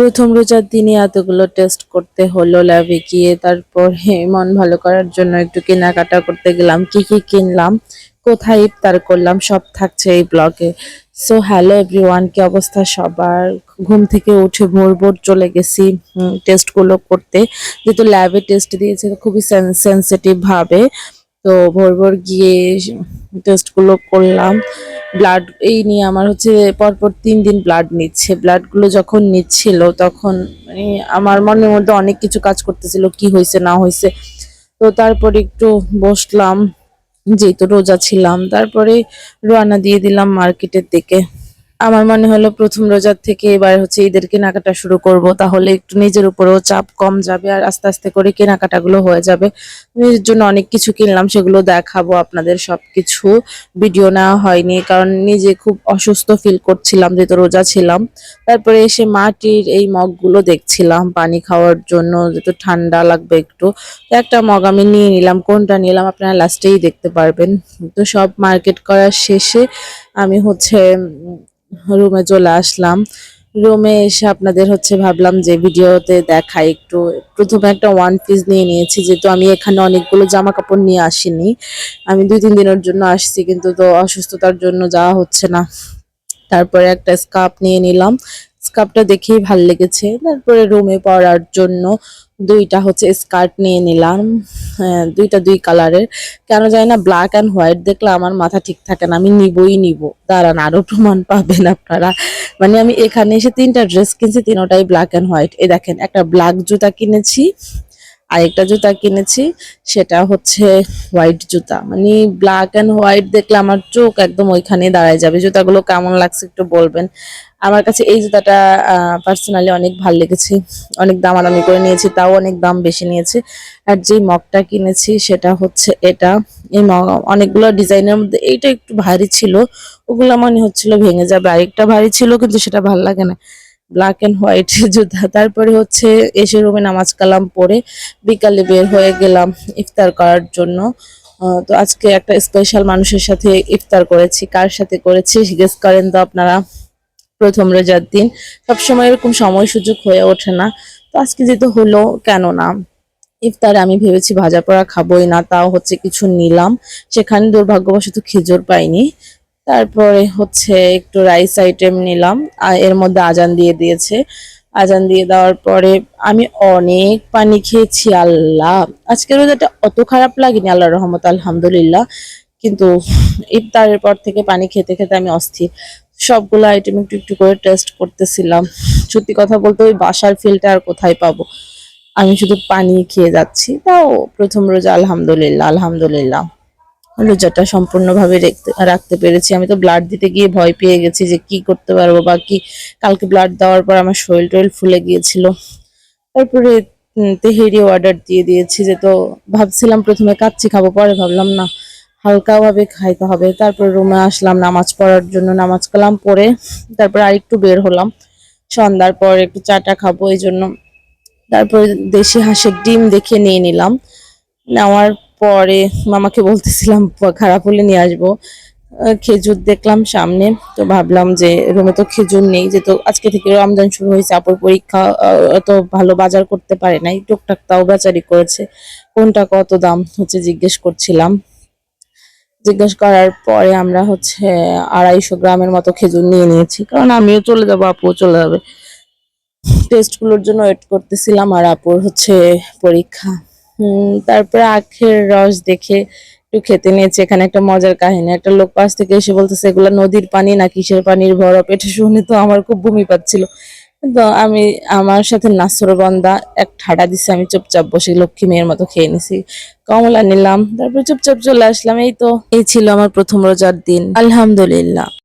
প্রথম রোজার দিনে এতগুলো টেস্ট করতে হলো ল্যাবে গিয়ে, তারপরে মন ভালো করার জন্য একটু কেনাকাটা করতে গেলাম, কি কি কিনলাম, কোথায় ইফতার করলাম, সব থাকছে এই ব্লগে সো হ্যালো এভরিওয়ান কি অবস্থা সবার? ঘুম থেকে উঠে ভোর ভোর চলে গেছি টেস্টগুলো করতে। যেহেতু ল্যাবে টেস্ট দিয়েছে, খুবই সেন্সিটিভ ভাবে। তো ভোর ভোর গিয়ে টেস্টগুলো করলাম। ব্লাড এই নিয়ে আমার হচ্ছে পরপর তিন দিন ব্লাড নিচ্ছে। ব্লাডগুলো যখন নিচ্ছিল, তখন মানে আমার মনের মধ্যে অনেক কিছু কাজ করতেছিল, কি হয়েছে, না হয়েছে। তো তারপর একটু বসলাম যেহেতু রোজা ছিলাম। তারপরে রোয়ানা দিয়ে দিলাম মার্কেটের দিকে। আমার মনে হলো প্রথম রোজার থেকে এবার হচ্ছে ঈদের কেনাকাটা শুরু করব, তাহলে একটু নিজের উপরেও চাপ কম যাবে আর আস্তে আস্তে করে কেনাকাটাগুলো হয়ে যাবে। নিজের জন্য অনেক কিছু কিনলাম, সেগুলো দেখাবো আপনাদের সব কিছু ভিডিও নেওয়া হয়নি, কারণ নিজে খুব অসুস্থ ফিল করছিলাম যেহেতু রোজা ছিলাম। তারপরে এসে মাটির এই মগগুলো দেখছিলাম, পানি খাওয়ার জন্য যেহেতু ঠান্ডা লাগবে একটু। একটা মগ আমি নিয়ে নিলাম, কোনটা নিলাম আপনারা লাস্টেই দেখতে পারবেন। তো সব মার্কেট করার শেষে আমি হচ্ছে রুমে চলে আসলাম। রুমে এসে আপনাদের হচ্ছে ভাবলাম যে ভিডিওতে দেখাই একটু। প্রথমে একটা ওয়ান পিস নিয়ে নিয়েছি, যেহেতু আমি এখানে অনেকগুলো জামা কাপড় নিয়ে আসিনি। আমি দুই, তিন দিনের জন্য আসছি, কিন্তু তো অসুস্থতার জন্য যাওয়া হচ্ছে না। তারপরে একটা স্কার্ফ নিয়ে নিলাম। স্কার্ফটা দেখেই ভালো লেগেছে। তারপরে রুমে পরার জন্য দুইটা হচ্ছে স্কার্ট নিয়ে নিলাম। হ্যাঁ, দুইটা দুই কালারের কেন জানি না ব্ল্যাক অ্যান্ড হোয়াইট দেখলে আমার মাথা ঠিক থাকে না আমি নিবই নিব। দাঁড়ান আরও প্রমাণ পাবেন আপনারা। মানে আমি এখানে এসে তিনটা ড্রেস কিনছি তিনোটাই ব্ল্যাক অ্যান্ড হোয়াইট এ দেখেন একটা ব্ল্যাক জুতা কিনেছি আরেকটা জুতা কিনেছি, সেটা হচ্ছে হোয়াইট জুতা। মানে ব্ল্যাক অ্যান্ড হোয়াইট দেখলে আমার চোখ একদম ওইখানে দাঁড়ায় যাবে। জুতাগুলো কেমন লাগছে একটু বলবেন। আমার কাছে এই জুতাটা পার্সোনালি অনেক ভালো লেগেছে। অনেক দামাদামি করে নিয়েছি, তাও অনেক দাম বেশি নিয়েছে। আর যেই মগটা কিনেছি, সেটা হচ্ছে এটা। এই মগ, অনেকগুলো ডিজাইনের মধ্যে এইটা একটু ভারী ছিল, ওগুলো মনে হচ্ছিল ভেঙে যাবে। আরেকটা ভারী ছিল, কিন্তু সেটা ভালো লাগে না। ব্ল্যাক অ্যান্ড হোয়াইট জুতা। তারপরে হচ্ছে এসে রুমে নামাজ কালাম পরে বিকালে বের হয়ে গেলাম ইফতার করার জন্য। তো আজকে একটা স্পেশাল মানুষের সাথে ইফতার করেছি। কার সাথে করেছি জিজ্ঞেস করেন তো আপনারা। প্রথম রোজার দিন। সবসময় এরকম সময় সুযোগ হয়ে ওঠে না। তো আজকে যেহেতু হলো, কেন না? ইফতারে আমি ভেবেছি ভাজা পোড়া খাবোই না, তাও হচ্ছে কিছু নিলাম। সেখানে দুর্ভাগ্যবশত খেজুর পাইনি। তারপরে হচ্ছে একটু রাইস আইটেম নিলাম। এর মধ্যে আজান দিয়ে দিয়েছে। আজান দিয়ে দেওয়ার পরে আমি অনেক পানি খেয়েছি, আল্লাহ। আজকের রোজাটা অত খারাপ লাগেনি আল্লাহ রহমত, আলহামদুলিল্লাহ। কিন্তু ইফতারের পর থেকে পানি খেতে খেতে আমি অস্থির। সবগুলো আইটেম একটু একটু করে টেস্ট করতেছিলাম। সত্যি কথা বলতে ওই বাসার ফিলটা আর কোথায় পাবো? আমি শুধু পানি খেয়ে যাচ্ছি। তাও প্রথম রোজা, আলহামদুলিল্লাহ আলহামদুলিল্লাহ। রোজাটা সম্পূর্ণভাবে রাখতে পেরেছি। আমি তো ব্লাড দিতে গিয়ে ভয় পেয়ে গেছি যে কি করতে পারব বা কি, কালকে ব্লাড দেওয়ার পর আমার শরীর টরীর ফুলে গিয়েছিল। তারপরে তেহেরি অর্ডার দিয়ে দিয়েছি যে তো ভাবছিলাম প্রথমে কাচ্চি খাব, পরে ভাবলাম না, হালকাভাবে খাইতে হবে। তারপর রুমে আসলাম, নামাজ পড়ার জন্য নামাজ কালাম পড়ে তারপর আরেকটু বের হলাম। সন্ধ্যার পর একটু চাটা খাব, এই জন্য। তারপরে দেশি হাঁসের ডিম দেখে নিয়ে নিলাম। নেওয়ার পরে মামাকে বলতেছিলাম খারাপ হলে নিয়ে আসব। খেজুর দেখলাম সামনে, তো ভাবলাম যে রুমে তো খেজুর নেই, যেহেতু আজকে থেকে রমজান শুরু হয়েছে, আপুর পরীক্ষা অত ভালো বাজার করতে পারে নাই, টুকটাক তাও বেচারি করেছে, কোনটা কত দাম হচ্ছে জিজ্ঞেস করছিলাম। জিজ্ঞেস করার পরে আমরা হচ্ছে আড়াইশো গ্রামের মতো খেজুর নিয়ে নিয়েছি, কারণ আমিও চলে যাব, আপুও চলে যাবে। টেস্টগুলোর জন্য ওয়েট করতেছিলাম আর আপুর হচ্ছে পরীক্ষা। তারপরে আখের রস দেখে একটু খেতে নিয়েছে। এখানে একটা মজার কাহিনী। একটা লোক পাশ থেকে এসে বলতেছে, এগুলো নদীর পানি না কিসের পানির বরফ এটা শুনে তো আমার খুব বমি পাচ্ছিল। তো আমি, আমার সাথে নাসরবান্দা এক ঠাডা দিছে, আমি চুপচাপ বসে লক্ষ্মী মেয়ের মতো খেয়ে নিছি। কমলা নিলাম, তারপর চুপচাপ চলে আসলাম। এই তো, এই ছিল আমার প্রথম রোজার দিন। আলহামদুলিল্লাহ।